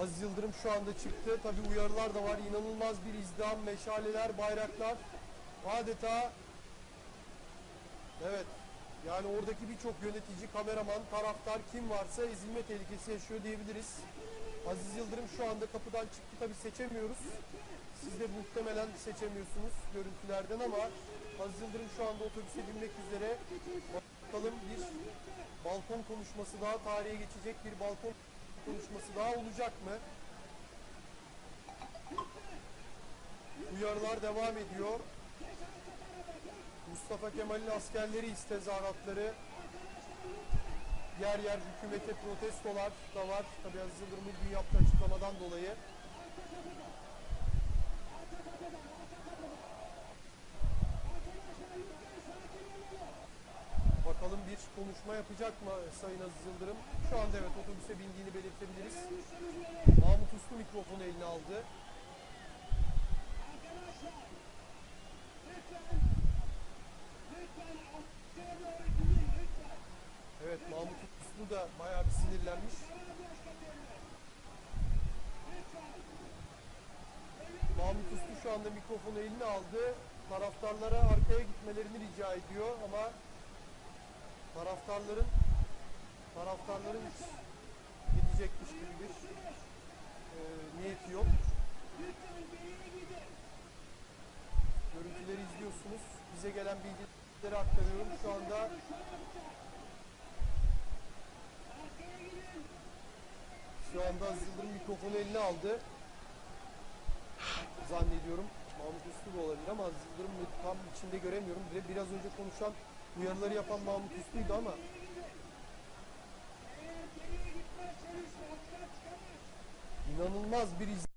Aziz Yıldırım şu anda çıktı. Tabi uyarılar da var. İnanılmaz bir izdiham, meşaleler, bayraklar. Adeta evet yani oradaki birçok yönetici, kameraman, taraftar kim varsa ezilme tehlikesi yaşıyor diyebiliriz. Aziz Yıldırım şu anda kapıdan çıktı. Tabi seçemiyoruz. Siz de muhtemelen seçemiyorsunuz görüntülerden ama Aziz Yıldırım şu anda otobüse binmek üzere. Bakalım bir balkon konuşması daha tarihe geçecek bir balkon konuşması daha olacak mı? Uyarılar devam ediyor. Mustafa Kemal'in askerleri istezahüratları yer yer hükümete protestolar da var. Tabi Aziz Yıldırım'ın bugün yaptığı açıklamadan dolayı. Bakalım bir konuşma yapacak mı Sayın Aziz Yıldırım? Şu anda evet otobüse bindiğini belirtebiliriz. Mahmut Uslu mikrofonu eline aldı. Evet Mahmut Uslu da bayağı bir sinirlenmiş. Mahmut Uslu şu anda mikrofonu eline aldı. Taraftarlara arkaya gitmelerini rica ediyor ama taraftarların taraftarların hiç gidecekmiş gibi bir e, niyeti yok. Görüntüleri izliyorsunuz. Bize gelen bilgileri aktarıyorum. Şu anda şu anda Aziz Yıldırım mikrofonu eline aldı. Zannediyorum. Mahmut Uslu olabilir ama Aziz tam içinde göremiyorum. Biraz önce konuşan uyarıları yapan Mahmut Uslu'ydu ama İnanılmaz bir iz